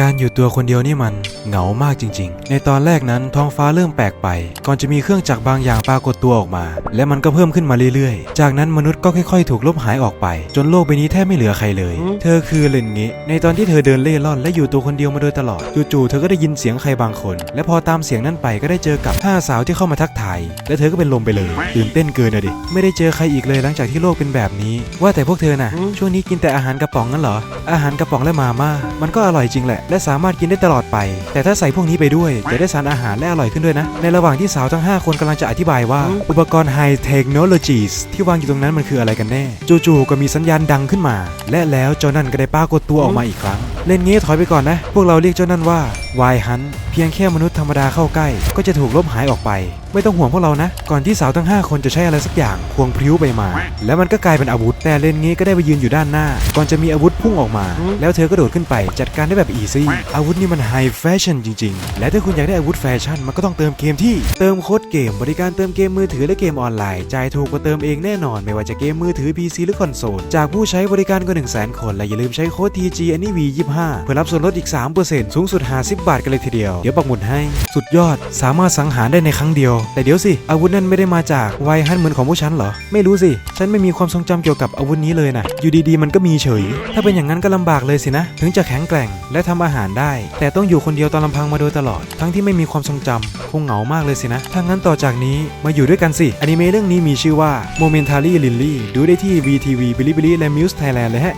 การอยู่ตัวคนเดียวนี่มันเหงามากจริง ๆ ในตอนแรกนั้นท้องฟ้าเริ่มแปลกไป ก่อนจะมีเครื่องจักรบางอย่างปรากฏตัวออกมา และมันก็เพิ่มขึ้นมาเรื่อยๆ จากนั้นมนุษย์ก็ค่อยๆ ถูกลบหายออกไป จนโลกใบนี้แทบไม่เหลือใครเลย เธอคือเลนเงะในตอนที่เธอเดินเล่ร่อนและอยู่ตัวคนเดียวมาโดยตลอด จู่ๆ เธอก็ได้ยินเสียงใครบางคน และพอตามเสียงนั้นไปก็ได้เจอกับห้าสาวที่เข้ามาทักทาย และเธอก็เป็นลมไปเลย ตื่นเต้นเกินอะดิ ไม่ได้เจอใครอีกเลยหลังจากที่โลกเป็นแบบนี้ ว่าแต่พวกเธอน่ะ ช่วงนี้กินแต่อาหารกระป๋องงั้นเหรอ อาหารกระป๋องและมาม่า มันก็อร่อยจริงแหละและสามารถกินได้ตลอดไป แต่ถ้าใส่พวกนี้ไปด้วยจะได้สารอาหารและอร่อยขึ้นด้วยนะ ในระหว่างที่สาวทั้ง 5 คนกำลังจะอธิบายว่า อุปกรณ์ High Technologies ที่วางอยู่ตรงนั้นมันคืออะไรกันแน่ จู่ๆก็มีสัญญาณดังขึ้นมา และแล้วเจ้านั่นก็ได้ปรากฏตัวออกมาอีกครั้ง เล่นงี้ถอยไปก่อนนะ พวกเราเรียกเจ้านั่นว่าวายฮันเพียงแค่มนุษย์ธรรมดาเข้าใกล้ ก็จะถูกลบหายออกไป ไม่ต้องห่วงพวกเรานะ ก่อนที่สาวทั้ง 5 คนจะใช้อะไรสักอย่างควงพริ้วไปมา แล้วมันก็กลายเป็นอาวุธ แต่เล่นงี้ก็ได้ไปยืนอยู่ด้านหน้า ก่อนจะมีอาวุธพุ่งออกมา แล้วเธอก็โดดขึ้นไปจัดการได้แบบอีซี่อาวุธนี่มันไฮแฟชั่นจริง ๆ และถ้าคุณอยากได้อาวุธแฟชั่นมันก็ต้องเติมเกมที่เติมโค้ดเกมบริการเติมเกมมือถือและเกมออนไลน์จ่ายถูกกว่าเติมเองแน่นอน ไม่ว่าจะเกมมือถือ PC หรือคอนโซลจากผู้ใช้บริการกว่า1 0 0 0 0 0คนและอย่าลืมใช้โค้ด TG a n y v 25เพื่อรับส่วนลดอีก 3%สูงสุด 50 บาทกันเลยทีเดียว เดี๋ยวปักหมุดให้ สุดยอด สามารถสังหารได้ในครั้งเดียว แต่เดี๋ยวสิ อาวุธนั้นไม่ได้มาจากไวฮันเหมือนของพวกฉันเหรอ ไม่รู้สิ ฉันไม่มีความทรงจำเกี่ยวกับอาวุธนี้เลยนะ อยู่ดีๆ มันก็มีเฉย ถ้าเป็นอย่างนั้นก็ลำบากเลยสินะ ถึงจะแข็งแกร่งและทำอาหารได้ แต่ต้องอยู่คนเดียวตอนลำพังมาโดยตลอด ทั้งที่ไม่มีความทรงจำคงเหงามากเลยสินะ ถ้างั้นต่อจากนี้มาอยู่ด้วยกันสิ อนิเมะเรื่องนี้มีชื่อว่า Momentary Lily ดูได้ที่ VTV Bilibili และ Muse Thailand เลยฮะ